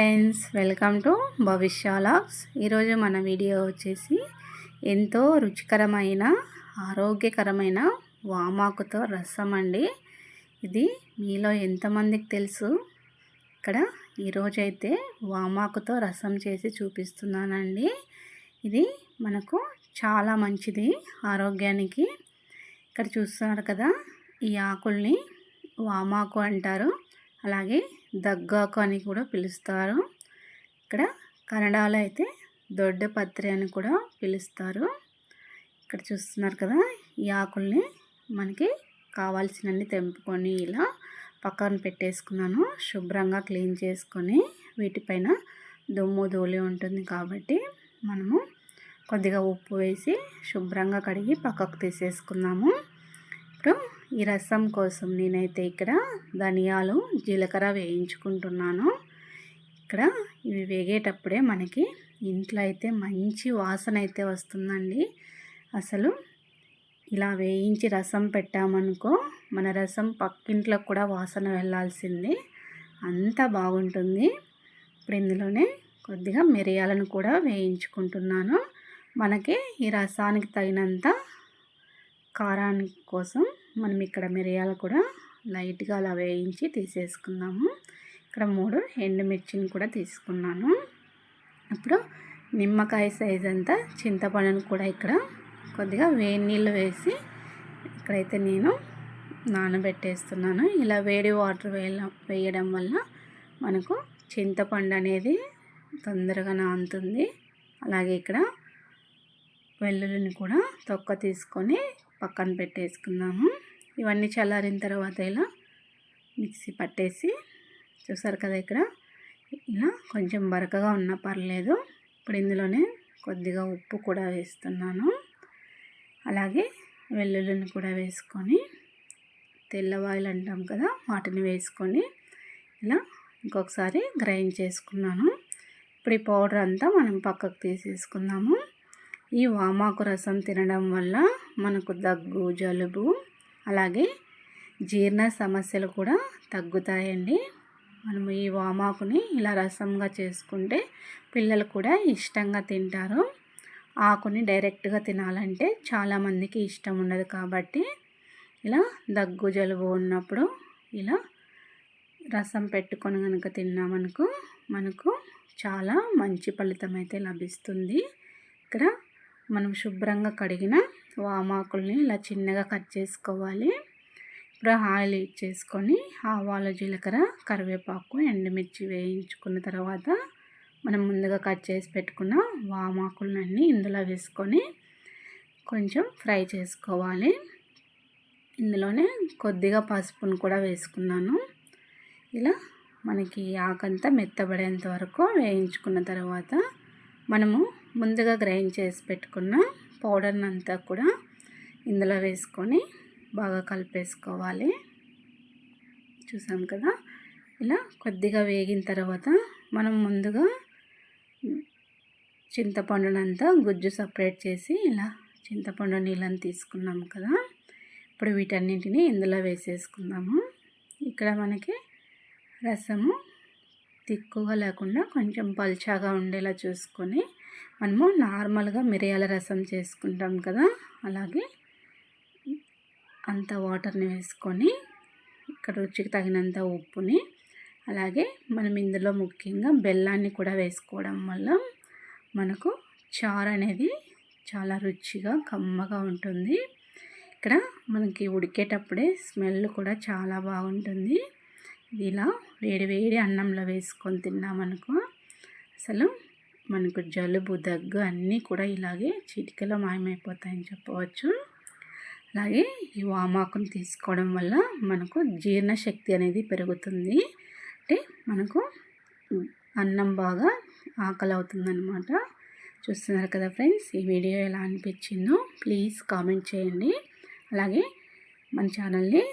Friends welcome to భవిష్యాలాగ్స్ ఈరోజు మన video వచ్చేసి ఎంతో రుచికరమైన ఆరోగ్యకరమైన వామాకుతో రసం అండి. ఇది మీలో ఎంతమందికి తెలుసు? ఇక్కడ ఈరోజైతే వామాకుతో రసం చేసి చూపిస్తున్నానండి. ఇది మనకు చాలా మంచిది ఆరోగ్యానికి. ఇక్కడ చూస్తున్నారు కదా ఈ ఆకుల్ని వామాకు అంటారు. అలాగే దగ్గాకు అని కూడా పిలుస్తారు. ఇక్కడ కన్నడలో అయితే దొడ్డ పత్రి అని కూడా పిలుస్తారు. ఇక్కడ చూస్తున్నారు కదా ఈ ఆకుల్ని మనకి కావాల్సినన్ని తెంపుకొని ఇలా పక్కన పెట్టేసుకున్నాను. శుభ్రంగా క్లీన్ చేసుకొని వీటిపైన దుమ్ము ధూళి ఉంటుంది కాబట్టి మనము కొద్దిగా ఉప్పు వేసి శుభ్రంగా కడిగి పక్కకు తీసేసుకున్నాము ఇప్పుడు ఈ రసం కోసం నేనైతే ఇక్కడ ధనియాలు జీలకర్ర వేయించుకుంటున్నాను. ఇక్కడ ఇవి వేగేటప్పుడే మనకి ఇంట్లో అయితే మంచి వాసన అయితే వస్తుందండి. అసలు ఇలా వేయించి రసం పెట్టామనుకో మన రసం పక్కింట్లో కూడా వాసన వెళ్ళాల్సింది అంత బాగుంటుంది. ఇప్పుడు ఇందులోనే కొద్దిగా మిరియాలను కూడా వేయించుకుంటున్నాను. మనకి ఈ రసానికి తగినంత కారానికి కోసం మనం ఇక్కడ మిరియాలు కూడా లైట్గా అలా వేయించి తీసేసుకుందాము. ఇక్కడ మూడు ఎండుమిర్చిని కూడా తీసుకున్నాను. ఇప్పుడు నిమ్మకాయ సైజ్ అంతా చింతపండును కూడా ఇక్కడ కొద్దిగా వేడి నీళ్ళు వేసి ఇక్కడైతే నేను నానబెట్టేస్తున్నాను. ఇలా వేడి వాటర్ వేయడం వేయడం వల్ల మనకు చింతపండు అనేది తొందరగా నానుతుంది. అలాగే ఇక్కడ వెల్లుల్లిని కూడా తొక్క తీసుకొని పక్కన పెట్టేసుకుందాము. ఇవన్నీ చల్లారిన తర్వాత ఇలా మిక్సీ పట్టేసి చూసారు కదా ఇక్కడ? ఇలా కొంచెం బరకగా ఉన్నా పర్లేదు. ఇప్పుడు ఇందులోనే కొద్దిగా ఉప్పు కూడా వేస్తున్నాను. అలాగే వెల్లుల్లిని కూడా వేసుకొని తెల్లవాయిలు అంటాం కదా వాటిని వేసుకొని ఇలా ఇంకొకసారి గ్రైండ్ చేసుకున్నాను. ఇప్పుడు ఈ పౌడర్ అంతా మనం పక్కకు తీసేసుకుందాము. ఈ వామాకు రసం తినడం వల్ల మనకు దగ్గు జలుబు అలాగే జీర్ణ సమస్యలు కూడా తగ్గుతాయండి. మనము ఈ వామాకుని ఇలా రసంగా చేసుకుంటే పిల్లలు కూడా ఇష్టంగా తింటారు. ఆకుని డైరెక్ట్గా తినాలంటే చాలామందికి ఇష్టం ఉండదు కాబట్టి ఇలా దగ్గు జలుబు ఉన్నప్పుడు ఇలా రసం పెట్టుకొని కనుక తిన్నామనుకో మనకు చాలా మంచి ఫలితం అయితే లభిస్తుంది. ఇక్కడ మనం శుభ్రంగా కడిగిన వామాకుల్ని ఇలా చిన్నగా కట్ చేసుకోవాలి. ఇప్పుడు ఆయిల్ చేసుకొని ఆవాలు జీలకర్ర కరివేపాకు ఎండుమిర్చి వేయించుకున్న తర్వాత మనం ముందుగా కట్ చేసి పెట్టుకున్న వామాకులన్నీ ఇందులో వేసుకొని కొంచెం ఫ్రై చేసుకోవాలి. ఇందులోనే కొద్దిగా పసుపును కూడా వేసుకున్నాను. ఇలా మనకి ఆకంతా మెత్తబడేంత వరకు వేయించుకున్న తర్వాత మనము ముందుగా గ్రైండ్ చేసి పెట్టుకున్న పౌడర్ని అంతా కూడా ఇందులో వేసుకొని బాగా కలిపేసుకోవాలి. చూసాం కదా? ఇలా కొద్దిగా వేగిన తర్వాత మనం ముందుగా చింతపండునంతా గుజ్జు సపరేట్ చేసి ఇలా చింతపండు నీళ్ళని తీసుకున్నాం కదా? ఇప్పుడు వీటన్నింటినీ ఇందులో వేసేసుకుందాము. ఇక్కడ మనకి రసము తిక్కుగా లేకుండా కొంచెం పల్చాగా ఉండేలా చూసుకొని మనము నార్మల్గా మిరియాల రసం చేసుకుంటాం కదా అలాగే అంత వాటర్ని వేసుకొని ఇక్కడ రుచికి తగినంత ఉప్పుని అలాగే మనం ఇందులో ముఖ్యంగా బెల్లాన్ని కూడా వేసుకోవడం వల్ల మనకు చారు అనేది చాలా రుచిగా కమ్మగా ఉంటుంది. ఇక్కడ మనకి ఉడికేటప్పుడే స్మెల్ కూడా చాలా బాగుంటుంది. ఇలా వేడి వేడి అన్నంలో వేసుకొని తిన్నామనుకో అసలు మనకు జలుబు దగ్గు అన్నీ కూడా ఇలాగే చిటికలో మాయమైపోతాయని చెప్పవచ్చు. అలాగే ఈ వామాకును తీసుకోవడం వల్ల మనకు జీర్ణశక్తి అనేది పెరుగుతుంది. అంటే మనకు అన్నం బాగా ఆకలి అవుతుందన్నమాట చూస్తున్నారు కదా ఫ్రెండ్స్ ఈ వీడియో ఎలా అనిపించిందో ప్లీజ్ కామెంట్ చేయండి. అలాగే మన ఛానల్ని